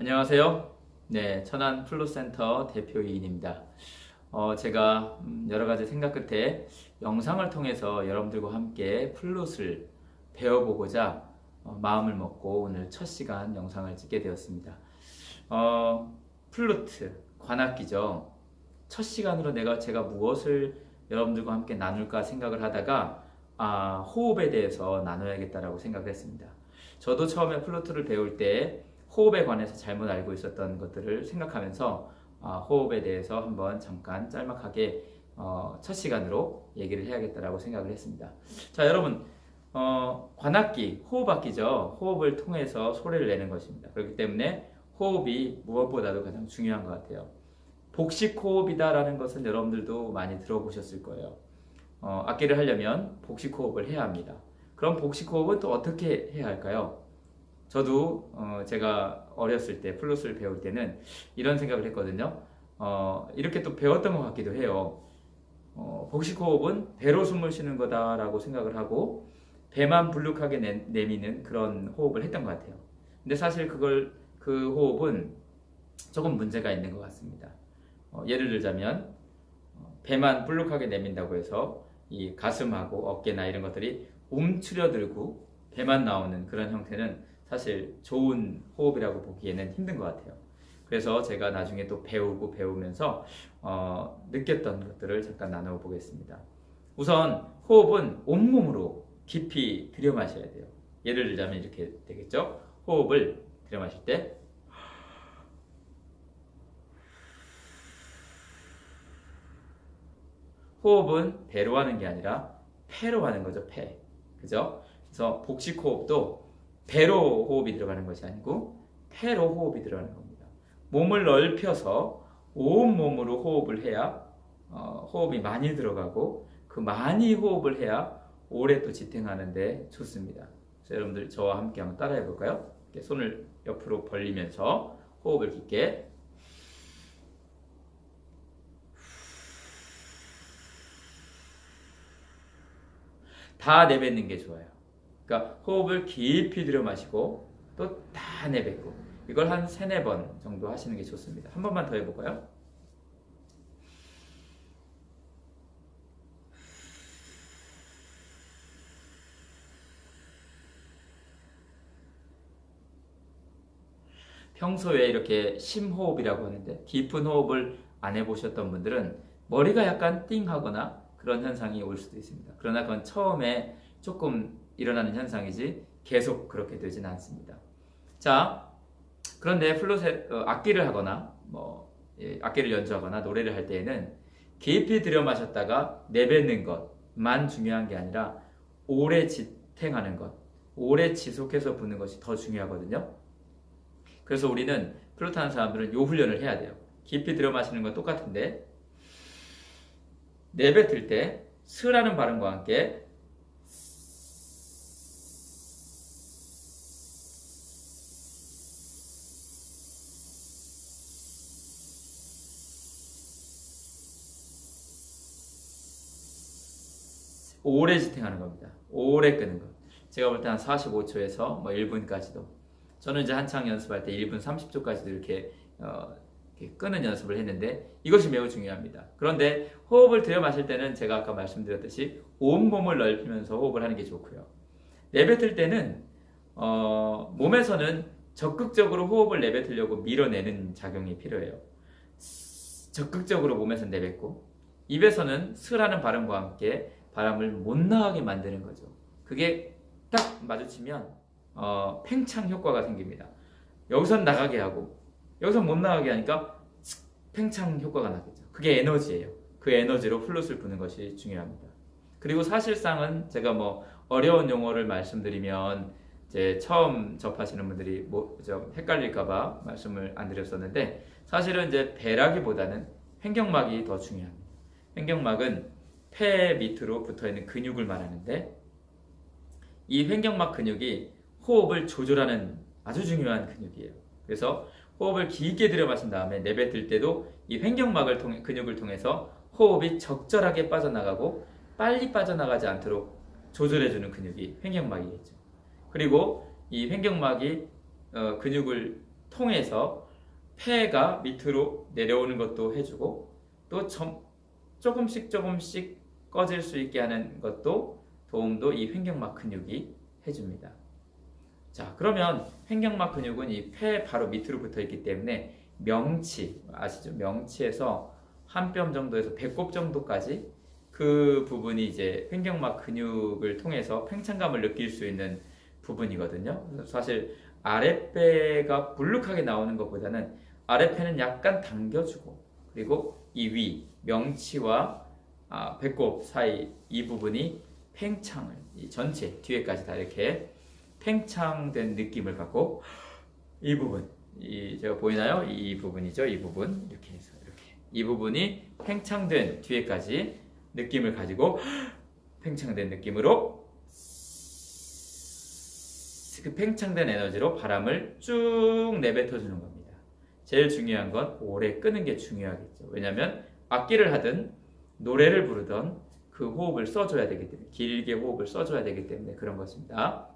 안녕하세요. 네, 천안 플루센터 대표 이인입니다. 어, 제가 음, 여러 가지 생각 끝에 영상을 통해서 여러분들과 함께 플룻을 배워보고자 어, 마음을 먹고 오늘 첫 시간 영상을 찍게 되었습니다. 어, 플루트, 관악기죠. 첫 시간으로 내가 제가 무엇을 여러분들과 함께 나눌까 생각을 하다가 아, 호흡에 대해서 나눠야겠다라고 생각을 했습니다. 저도 처음에 플루트를 배울 때 호흡에 관해서 잘못 알고 있었던 것들을 생각하면서 아, 호흡에 대해서 한번 잠깐 짤막하게 어, 첫 시간으로 얘기를 해야겠다라고 생각을 했습니다. 자, 여러분, 어, 관악기, 호흡악기죠. 호흡을 통해서 소리를 내는 것입니다. 그렇기 때문에 호흡이 무엇보다도 가장 중요한 것 같아요. 복식 호흡이다라는 것은 여러분들도 많이 들어보셨을 거예요. 어, 악기를 하려면 복식 호흡을 해야 합니다. 그럼 복식 호흡은 또 어떻게 해야 할까요? 저도 어, 제가 어렸을 때 플루스를 배울 때는 이런 생각을 했거든요. 어, 이렇게 또 배웠던 것 같기도 해요. 어, 복식 호흡은 배로 숨을 쉬는 거다라고 생각을 하고 배만 불룩하게 내, 내미는 그런 호흡을 했던 것 같아요. 근데 사실 그걸 그 호흡은 조금 문제가 있는 것 같습니다. 어, 예를 들자면 어, 배만 불룩하게 내민다고 해서 이 가슴하고 어깨나 이런 것들이 움츠려들고 배만 나오는 그런 형태는 사실 좋은 호흡이라고 보기에는 힘든 것 같아요. 그래서 제가 나중에 또 배우고 배우면서 어, 느꼈던 것들을 잠깐 나눠 보겠습니다. 우선 호흡은 온몸으로 깊이 들여 마셔야 돼요. 예를 들자면 이렇게 되겠죠? 호흡을 들여 마실 때 호흡은 배로 하는 게 아니라 폐로 하는 거죠, 폐. 그죠? 그래서 복식 호흡도 배로 호흡이 들어가는 것이 아니고 폐로 호흡이 들어가는 겁니다. 몸을 넓혀서 온 몸으로 호흡을 해야 어, 호흡이 많이 들어가고 그 많이 호흡을 해야 오래 또 지탱하는데 좋습니다. 여러분들 저와 함께 한번 따라해 볼까요? 손을 옆으로 벌리면서 호흡을 깊게 다 내뱉는 게 좋아요. 그러니까 호흡을 깊이 들여 마시고 또 다 내뱉고 이걸 한 세네 번 정도 하시는 게 좋습니다. 한 번만 더 해볼까요? 평소에 이렇게 심호흡이라고 하는데 깊은 호흡을 안 해보셨던 분들은 머리가 약간 띵하거나 그런 현상이 올 수도 있습니다. 그러나 그건 처음에 조금 일어나는 현상이지 계속 그렇게 되지는 않습니다. 자, 그런데 플루세 어, 악기를 하거나 뭐 예, 악기를 연주하거나 노래를 할 때에는 깊이 들여 마셨다가 내뱉는 것만 중요한 게 아니라 오래 지탱하는 것, 오래 지속해서 부는 것이 더 중요하거든요. 그래서 우리는 플루트 하는 사람들은 요 훈련을 해야 돼요. 깊이 들여 마시는 건 똑같은데 내뱉을 때 스라는 발음과 함께 오래 지탱하는 겁니다. 오래 끄는 것. 제가 볼 때 한 45초에서 뭐 1분까지도. 저는 이제 한창 연습할 때 1분 30초까지도 이렇게, 어, 이렇게 끄는 연습을 했는데 이것이 매우 중요합니다. 그런데 호흡을 들여 마실 때는 제가 아까 말씀드렸듯이 온 몸을 넓히면서 호흡을 하는 게 좋고요. 내뱉을 때는 어, 몸에서는 적극적으로 호흡을 내뱉으려고 밀어내는 작용이 필요해요. 적극적으로 몸에서 내뱉고 입에서는 스라는 발음과 함께 바람을 못 나가게 만드는 거죠. 그게 딱 마주치면 어, 팽창 효과가 생깁니다. 여기선 나가게 하고 여기서 못 나가게 하니까 팽창 효과가 나겠죠. 그게 에너지예요. 그 에너지로 플룻을 부는 것이 중요합니다. 그리고 사실상은 제가 뭐 어려운 용어를 말씀드리면 이제 처음 접하시는 분들이 뭐 좀 헷갈릴까봐 말씀을 안 드렸었는데 사실은 이제 배라기보다는 횡격막이 더 중요합니다. 횡격막은 폐 밑으로 붙어 있는 근육을 말하는데 이 횡격막 근육이 호흡을 조절하는 아주 중요한 근육이에요. 그래서 호흡을 깊게 들여 마신 다음에 내뱉을 때도 이 횡격막을 통해 근육을 통해서 호흡이 적절하게 빠져나가고 빨리 빠져나가지 않도록 조절해 주는 근육이 횡격막이겠죠. 그리고 이 횡격막이 어, 근육을 통해서 폐가 밑으로 내려오는 것도 해주고 또 점, 조금씩 조금씩 꺼질 수 있게 하는 것도 도움도 이 횡격막 근육이 해줍니다. 자, 그러면 횡격막 근육은 이 폐 바로 밑으로 붙어 있기 때문에 명치 아시죠? 명치에서 한 뼘 정도에서 배꼽 정도까지 그 부분이 이제 횡격막 근육을 통해서 팽창감을 느낄 수 있는 부분이거든요. 사실 아랫배가 불룩하게 나오는 것보다는 아랫배는 약간 당겨주고 그리고 이 위 명치와 아, 배꼽 사이 이 부분이 팽창을 이 전체 뒤에까지 다 이렇게 팽창된 느낌을 갖고 이 부분 이 제가 보이나요? 이 부분이죠. 이 부분 이렇게 해서 이렇게 이 부분이 팽창된 뒤에까지 느낌을 가지고 팽창된 느낌으로 그 팽창된 에너지로 바람을 쭉 내뱉어 주는 겁니다. 제일 중요한 건 오래 끄는 게 중요하겠죠. 왜냐하면 악기를 하든 노래를 부르던 그 호흡을 써줘야 되기 때문에 길게 호흡을 써줘야 되기 때문에 그런 것입니다.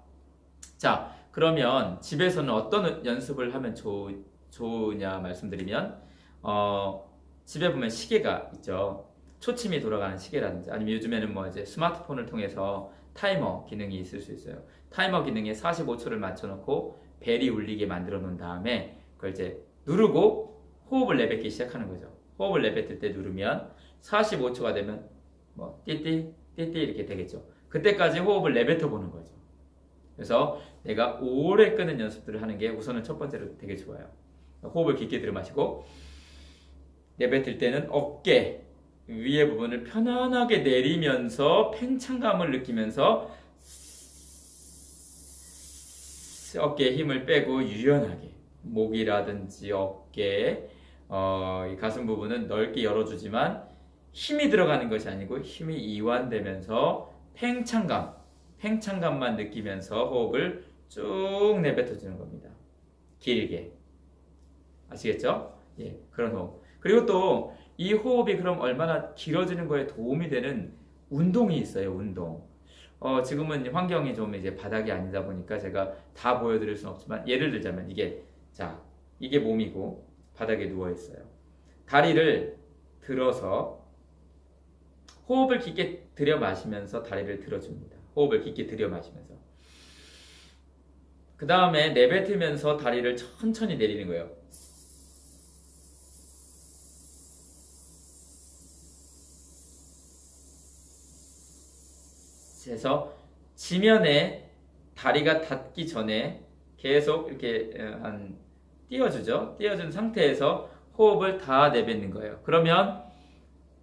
자, 그러면 집에서는 어떤 연습을 하면 좋, 좋으냐 말씀드리면 어, 집에 보면 시계가 있죠. 초침이 돌아가는 시계라든지 아니면 요즘에는 뭐 이제 스마트폰을 통해서 타이머 기능이 있을 수 있어요. 타이머 기능에 45초를 맞춰놓고 벨이 울리게 만들어 놓은 다음에 그걸 이제 누르고 호흡을 내뱉기 시작하는 거죠. 호흡을 내뱉을 때 누르면 45초가 되면 뭐 띠띠 띠띠 이렇게 되겠죠. 그때까지 호흡을 내뱉어 보는 거죠. 그래서 내가 오래 끄는 연습들을 하는 게 우선은 첫 번째로 되게 좋아요. 호흡을 깊게 들여 마시고 내뱉을 때는 어깨 위의 부분을 편안하게 내리면서 팽창감을 느끼면서 어깨에 힘을 빼고 유연하게 목이라든지 어깨 어, 이 가슴 부분은 넓게 열어주지만 힘이 들어가는 것이 아니고 힘이 이완되면서 팽창감 팽창감만 느끼면서 호흡을 쭉 내뱉어 주는 겁니다. 길게. 아시겠죠? 예, 그런 호흡. 그리고 또 이 호흡이 그럼 얼마나 길어지는 거에 도움이 되는 운동이 있어요, 운동. 어, 지금은 환경이 좀 이제 바닥이 아니다 보니까 제가 다 보여드릴 수는 없지만 예를 들자면 이게 자, 이게 몸이고 바닥에 누워 있어요. 다리를 들어서 호흡을 깊게 들여 마시면서 다리를 들어줍니다. 호흡을 깊게 들여 마시면서. 그 다음에 내뱉으면서 다리를 천천히 내리는 거예요. 그래서 지면에 다리가 닿기 전에 계속 이렇게 한 띄워주죠. 띄워준 상태에서 호흡을 다 내뱉는 거예요. 그러면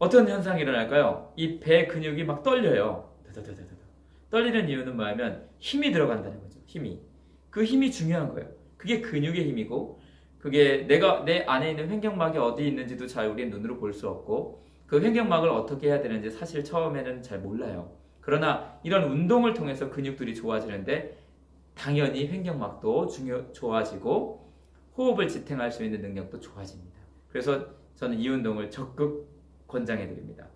어떤 현상이 일어날까요? 이 배 근육이 막 떨려요. 떨리는 이유는 뭐냐면 힘이 들어간다는 거죠. 힘이. 그 힘이 중요한 거예요. 그게 근육의 힘이고 그게 내가 내 안에 있는 횡격막이 어디 있는지도 잘 우리는 눈으로 볼 수 없고 그 횡격막을 어떻게 해야 되는지 사실 처음에는 잘 몰라요. 그러나 이런 운동을 통해서 근육들이 좋아지는데 당연히 횡격막도 중요 좋아지고 호흡을 지탱할 수 있는 능력도 좋아집니다. 그래서 저는 이 운동을 적극 권장해 드립니다.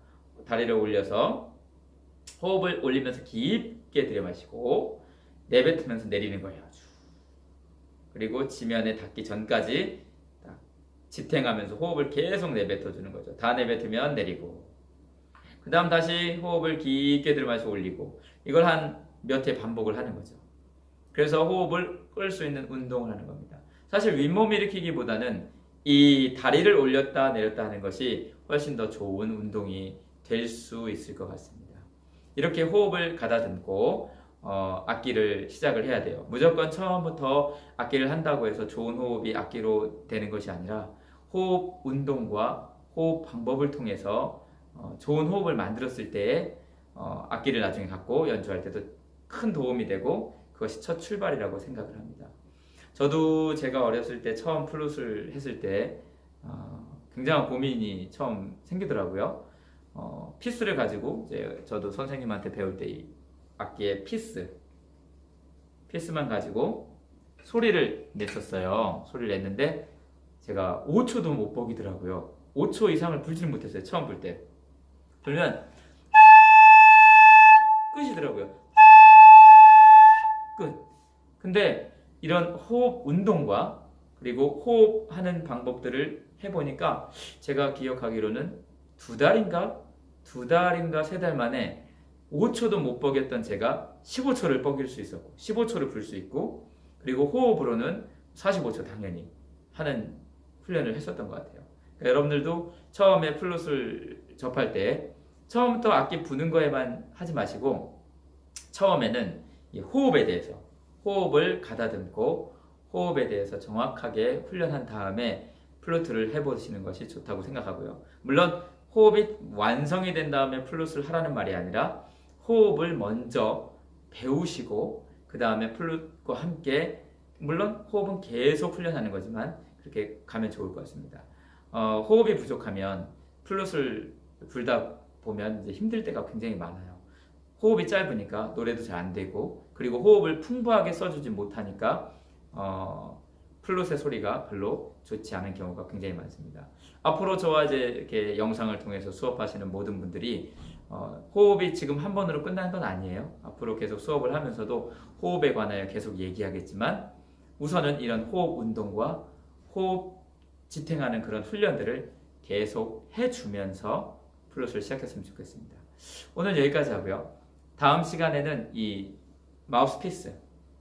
다리를 올려서 호흡을 올리면서 깊게 들여마시고 내뱉으면서 내리는 거예요. 그리고 지면에 닿기 전까지 딱 지탱하면서 호흡을 계속 내뱉어 주는 거죠. 다 내뱉으면 내리고 그 다음 다시 호흡을 깊게 들여마시고 올리고 이걸 한 몇 회 반복을 하는 거죠. 그래서 호흡을 끌 수 있는 운동을 하는 겁니다. 사실 윗몸 일으키기보다는 이 다리를 올렸다 내렸다 하는 것이 훨씬 더 좋은 운동이 될 수 있을 것 같습니다. 이렇게 호흡을 가다듬고 어, 악기를 시작을 해야 돼요. 무조건 처음부터 악기를 한다고 해서 좋은 호흡이 악기로 되는 것이 아니라 호흡 운동과 호흡 방법을 통해서 어, 좋은 호흡을 만들었을 때 어, 악기를 나중에 갖고 연주할 때도 큰 도움이 되고 그것이 첫 출발이라고 생각을 합니다. 저도 제가 어렸을 때 처음 플룻을 했을 때 어, 굉장한 고민이 처음 생기더라고요. 어, 피스를 가지고 이제 저도 선생님한테 배울 때 이 악기의 피스, 피스만 가지고 소리를 냈었어요. 소리를 냈는데 제가 5초도 못 버기더라고요. 5초 이상을 불지를 못했어요. 처음 불 때. 불면 끝이더라고요. 끝. 근데 이런 호흡 운동과 그리고 호흡하는 방법들을 해보니까 제가 기억하기로는 두 달인가 두 달인가 세 달 만에 5초도 못 뻐겼던 제가 15초를 뻐길 수 있었고 15초를 불 수 있고 그리고 호흡으로는 45초 당연히 하는 훈련을 했었던 것 같아요. 그러니까 여러분들도 처음에 플룻을 접할 때 처음부터 악기 부는 거에만 하지 마시고 처음에는 이 호흡에 대해서 호흡을 가다듬고 호흡에 대해서 정확하게 훈련한 다음에 플루트를 해보시는 것이 좋다고 생각하고요. 물론 호흡이 완성이 된 다음에 플룻을 하라는 말이 아니라 호흡을 먼저 배우시고 그 다음에 플룻과 함께 물론 호흡은 계속 훈련하는 거지만 그렇게 가면 좋을 것 같습니다. 어, 호흡이 부족하면 플룻을 불다 보면 이제 힘들 때가 굉장히 많아요. 호흡이 짧으니까 노래도 잘 안 되고 그리고 호흡을 풍부하게 써주지 못하니까 어, 플룻의 소리가 별로 좋지 않은 경우가 굉장히 많습니다. 앞으로 저와 이렇게 영상을 통해서 수업하시는 모든 분들이 어, 호흡이 지금 한 번으로 끝나는 건 아니에요. 앞으로 계속 수업을 하면서도 호흡에 관하여 계속 얘기하겠지만 우선은 이런 호흡 운동과 호흡 지탱하는 그런 훈련들을 계속 해주면서 플룻을 시작했으면 좋겠습니다. 오늘 여기까지 하고요. 다음 시간에는 이 마우스피스,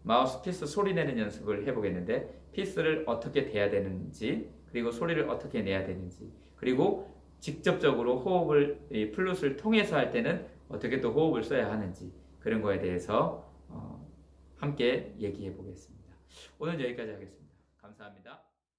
마우스피스 소리 내는 연습을 해보겠는데 피스를 어떻게 대야 되는지 그리고 소리를 어떻게 내야 되는지 그리고 직접적으로 호흡을 이 플룻을 통해서 할 때는 어떻게 또 호흡을 써야 하는지 그런 거에 대해서 어, 함께 얘기해 보겠습니다. 오늘 여기까지 하겠습니다. 감사합니다.